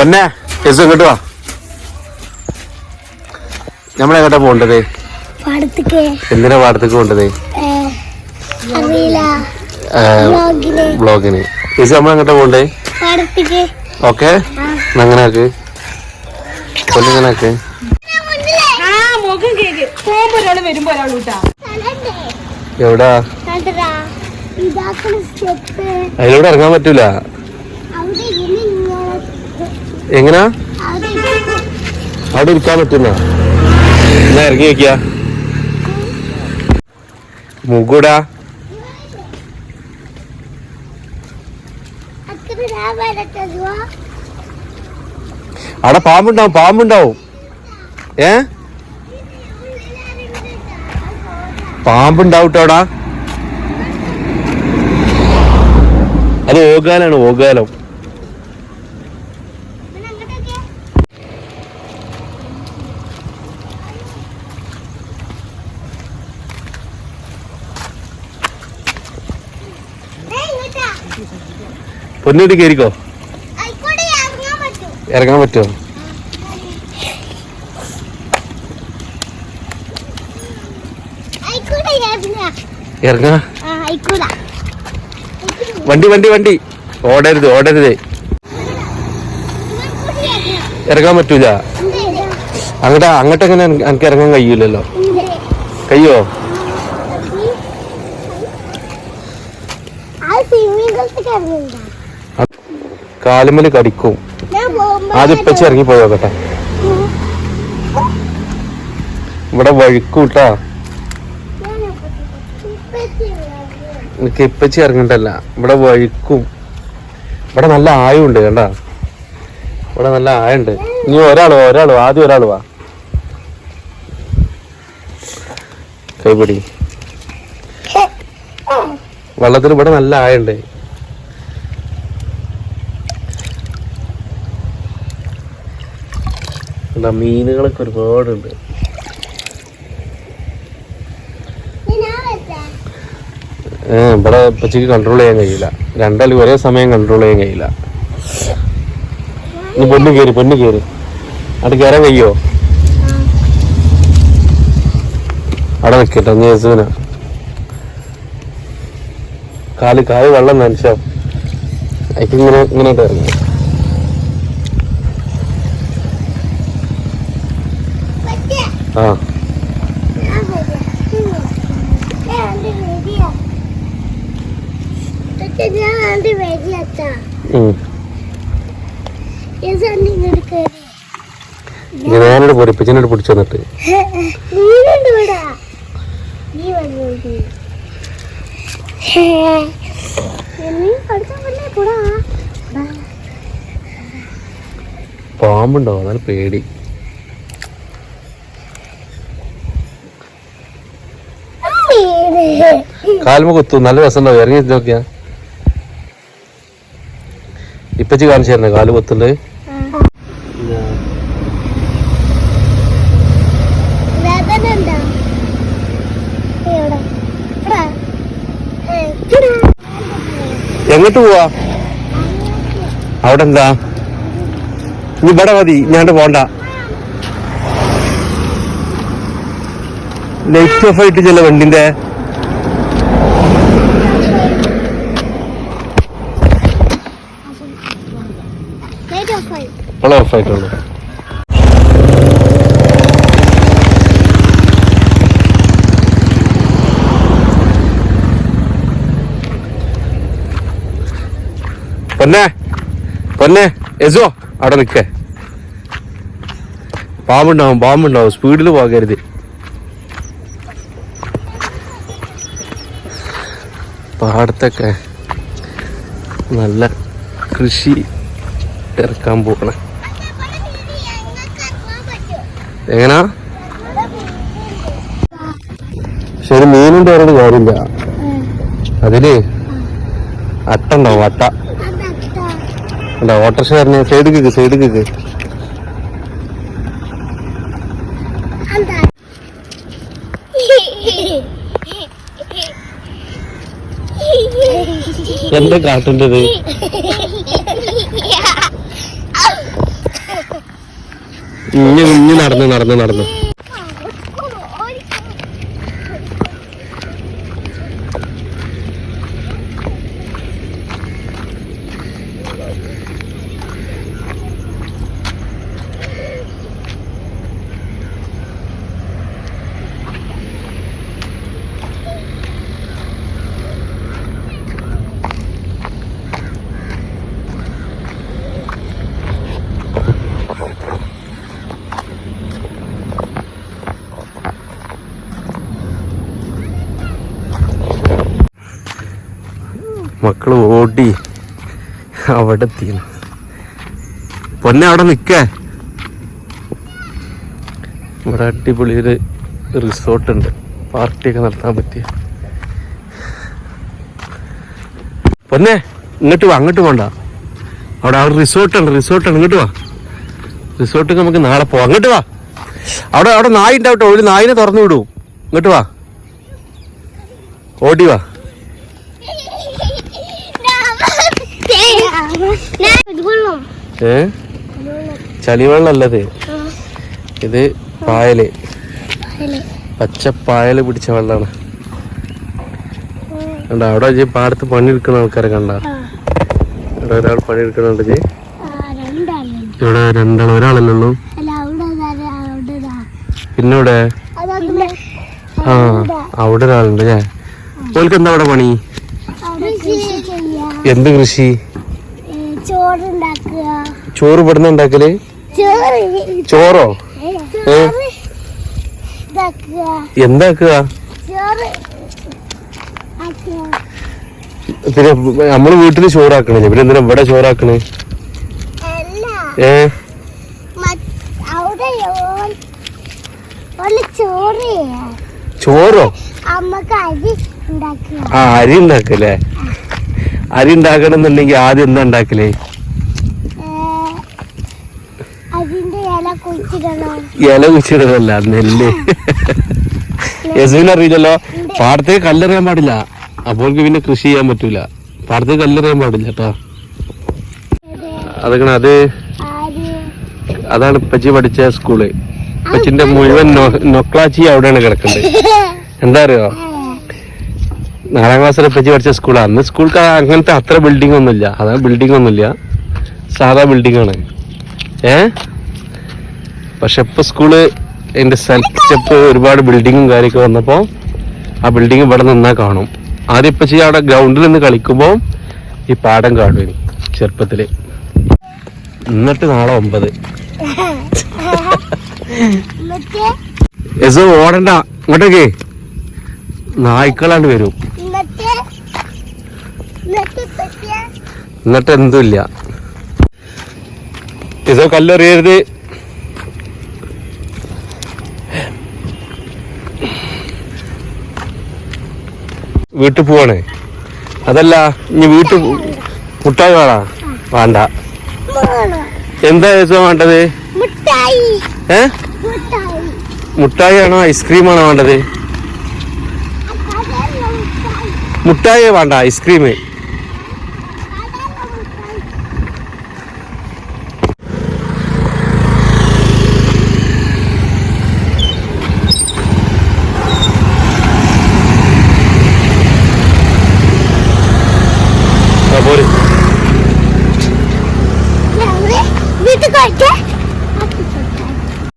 പൊന്നെ യെസ് ഇങ്ങോട്ട് വാ. നമ്മളെങ്ങോട്ടാ പോണ്ടത് എന്തിനാ പാടത്തേക്ക് പോണ്ടത് ബ്ലോഗിന്. യെസ് നമ്മളെങ്ങോട്ടാ പോണ്ടേ പാടത്തേക്ക്. ഓക്കെ അങ്ങനെ ആക്ക്. പൊന്നിങ്ങനെ ആക്ക്. എവിടാ? അതിലൂടെ ഇറങ്ങാൻ പറ്റൂല. എങ്ങനാ? അവിടെ ഇരിക്കാൻ പറ്റുന്ന? എന്നാ ഇറങ്ങി വെക്ക മുകൂടാ. അവിടെ പാമ്പുണ്ടാവും പാമ്പുണ്ടാവും. ഏ? പാമ്പുണ്ടാവും കേട്ടോ അവിടെ. അത് ഓകാലാണ് ഓകാലം പൊന്നൂട്ടി കയറിക്കോ ഇറങ്ങാൻ പറ്റോ. ഇറങ്ങാൻ പറ്റുമോ? ഇറങ്ങാം. വണ്ടി വണ്ടി വണ്ടി. ഓടരുത് ഓടരുത്. ഇറങ്ങാൻ പറ്റൂല. അങ്ങോട്ട് അങ്ങോട്ട് എങ്ങനെ എനിക്ക് ഇറങ്ങാൻ കഴിയൂലല്ലോ? കഴിയോ ആ പൂളിലേക്ക് കടിക്കും. ഞാൻ പോകുമ്പോ ആദ്യം ഇപ്പച്ചി ഇറങ്ങി പോയോക്കട്ടെ ഇവിടെ വഴുക്കൂട്ടാ. എനിക്ക് ഇപ്പച്ചി ഇറങ്ങണ്ടല്ല. ഇവിടെ വഴുക്കും. ഇവിടെ നല്ല ആയുണ്ട് കണ്ട. ഇവിടെ നല്ല ആയുണ്ട്. ഇനി ഒരാൾ ഒരാൾ. ആദ്യം ഒരാൾ വാ. കൈപിടി. വെള്ളത്തിൽ ഇവിടെ നല്ല ആയുണ്ട്. എന്താ മീനുകളൊക്കെ ഒരുപാടുണ്ട്. ഏഹ് ഇവിടെ പച്ചക്ക് കൺട്രോൾ ചെയ്യാൻ കഴിയില്ല. രണ്ടാലും ഒരേ സമയം കൺട്രോൾ ചെയ്യാൻ കഴിയില്ല. നീ പൊന്നു കയറി പൊന്നു കയറി അവിടെ കയറാൻ കഴിയോ? അവിടെ നിൽക്കട്ടെ ഞാൻ യേസുവിന കാൽ കാൽ വെള്ളം നനച്ചോ. അതിങ്ങനെ ഇങ്ങനെ ഇറങ്ങി ആ ഞാൻ ആണ്ട് വരികത്താ ഉം. ഇങ്ങോട്ട് കയറി ഇനി ഞാനോട് പോരി ഇപ്പച്ചനോട് പിടിച്ചു വന്നിട്ട് നീനുണ്ട് ഇവിടെ നീ വന്നു നീ പഠിക്കാൻ പറ്റില്ല കൂടാ പാമ്പുണ്ടോ? അതാണ് പേടി. കാൽമ കുത്തു. നല്ല രസമുണ്ടാവും. ഇറങ്ങി നോക്കിയാ. ഇപ്പച്ചി കാണിച്ചു തരണേ കാൽ കുത്തുണ്ട്. എങ്ങോട്ട് പോവാ? അവിടെ എന്താ ഇവിടെ മതി. ഞാണ്ട് പോണ്ട. ലൈറ്റ് ഓഫ് ആയിട്ട് ചില വണ്ടിന്റെ. Light off ആയി. വളരെ ഓഫ് ആയിട്ടുള്ളൂ പൊന്നെ പൊന്നെ യസോ അവിടെ നിൽക്കേ പാമ്പുണ്ടാവും പാമ്പുണ്ടാവും സ്പീഡിൽ പോകരുത് പാടത്തൊക്കെ നല്ല കൃഷി ഇറക്കാൻ പോകണേ എങ്ങനാ? ശരി മീനിന്റെ ഓരോ കാര്യമില്ല. അതിൽ അട്ട. അതട്ടാ. അല്ല ഓട്ടർഷ പറഞ്ഞ സൈഡ് കേക്ക് സൈഡ് കേക്ക്. എന്താ കാട്ടുണ്ടത്? ഇഞ്ഞ് നടന്ന് നടന്ന് നടന്ന് മക്കൾ ഓടി അവിടെ എത്തിക്കുന്നു. പൊന്നെ അവിടെ നിൽക്കേ. ഇവിടെ അടിപൊളി ഒരു റിസോർട്ട് ഉണ്ട് പാർട്ടിയൊക്കെ നടത്താൻ പറ്റിയ. പൊന്നെ ഇങ്ങോട്ട് വാ അങ്ങോട്ട് പോണ്ട. അവിടെ അവിടെ റിസോർട്ടുണ്ട് ഉണ്ട് റിസോർട്ട് ഉണ്ട് ഇങ്ങോട്ട് വാ. റിസോർട്ടിൽ നമുക്ക് നാളെ പോവാം. അങ്ങോട്ട് വാ. അവിടെ അവിടെ നായി ഉണ്ടാവട്ടെ. ഒരു നായിനെ തുറന്നു വിടൂ. ഇങ്ങോട്ട് വാ. ഓടി വാ. ഏ? ചളിവെള്ളല്ലത്. ഇത് പായൽ. പച്ചപ്പായൽ പായൽ പിടിച്ച വെള്ളാണ്. കണ്ട അവിടെ ജി പാടത്ത് പണിയെടുക്കുന്ന ആൾക്കാരെ കണ്ട? ഇവിടെ ഒരാൾ പണിയെടുക്കണുണ്ട് ജി ഇവിടെ രണ്ടാൾ ഒരാളല്ലേ ഉള്ളൂ. പിന്നെ ഇവിടെ. ആ അവിടെ ഒരാളുണ്ട് അല്ലേ? ഓൽക്ക് എന്താ അവിടെ പണി? എന്ത് കൃഷി? ചോറ് ഇവിടുന്ന് ഉണ്ടാക്കൽ? ചോറോ എന്താക്കുക? പിന്നെ നമ്മൾ വീട്ടിൽ ചോറാക്കണില്ലേ? പിന്നെ എന്തിനാ ഇവിടെ ചോറാക്കണേ? ഏ? ചോറ് ആ അരി ഉണ്ടാക്കല്ലേ? അരി ഉണ്ടാക്കണം എന്നുണ്ടെങ്കിൽ ആദ്യം എന്താ ഉണ്ടാക്കലേ? ഇല കുച്ചിടതല്ല നെല്ല്. യസുവിന് അറിയില്ലല്ലോ പാടത്തേക്ക് കല്ലെറിയാൻ പാടില്ല. അപ്പോൾ പിന്നെ കൃഷി ചെയ്യാൻ പറ്റൂല. പാടത്തേക്ക് കല്ലെറിയാൻ പാടില്ല കേട്ടോ. അതൊക്കെ അത്? അതാണ് ഇപ്പച്ചി പഠിച്ച സ്കൂൾ. ഇപ്പച്ചിന്റെ മുഴുവൻ നൊക്ലാച്ചി അവിടെയാണ് കിടക്കുന്നത്. എന്താ അറിയോ? നാലാം ക്ലാസ്സിൽ പറ്റി പഠിച്ച സ്കൂളാണ് അന്ന് സ്കൂൾക്ക് അങ്ങനത്തെ അത്ര ബിൽഡിംഗ് ഒന്നുമില്ല. അതാ ബിൽഡിംഗ് ഒന്നുമില്ല. സാധാ ബിൽഡിംഗ് ആണ്. ഏ? പക്ഷെ ഇപ്പൊ സ്കൂൾ എന്റെ സെറ്റപ്പ് ഒരുപാട് ബിൽഡിങ്ങും കാര്യമൊക്കെ വന്നപ്പോ ആ ബിൽഡിംഗ് ഇവിടെ നിന്നാ കാണും. ആദ്യം ഇപ്പച്ചി അവിടെ ഗ്രൗണ്ടിൽ നിന്ന് കളിക്കുമ്പോൾ ഈ പാടം കാണും ചെറുപ്പത്തിൽ ചെറുപ്പത്തിൽ. എന്നിട്ട് നാളെ ഒമ്പത്. യസോ ഓടണ്ട. ഇങ്ങോട്ടേക്ക്. നായ്ക്കളാണ്ട് വരും. എന്നിട്ട് എന്തുമില്ല. ഇതോ കല്ലെറിയരുത്. വീട്ടിൽ പോവാണേ. അതല്ല ഇനി വീട്ടിൽ മുട്ടായി വേണ? വേണ്ട. എന്താ യസോ വേണ്ടത്? ഏ? മുട്ടായി ആണോ ഐസ്ക്രീം ആണോ വേണ്ടത് അതല്ല മുട്ടായി മുട്ടായി വേണ്ട ഐസ്ക്രീം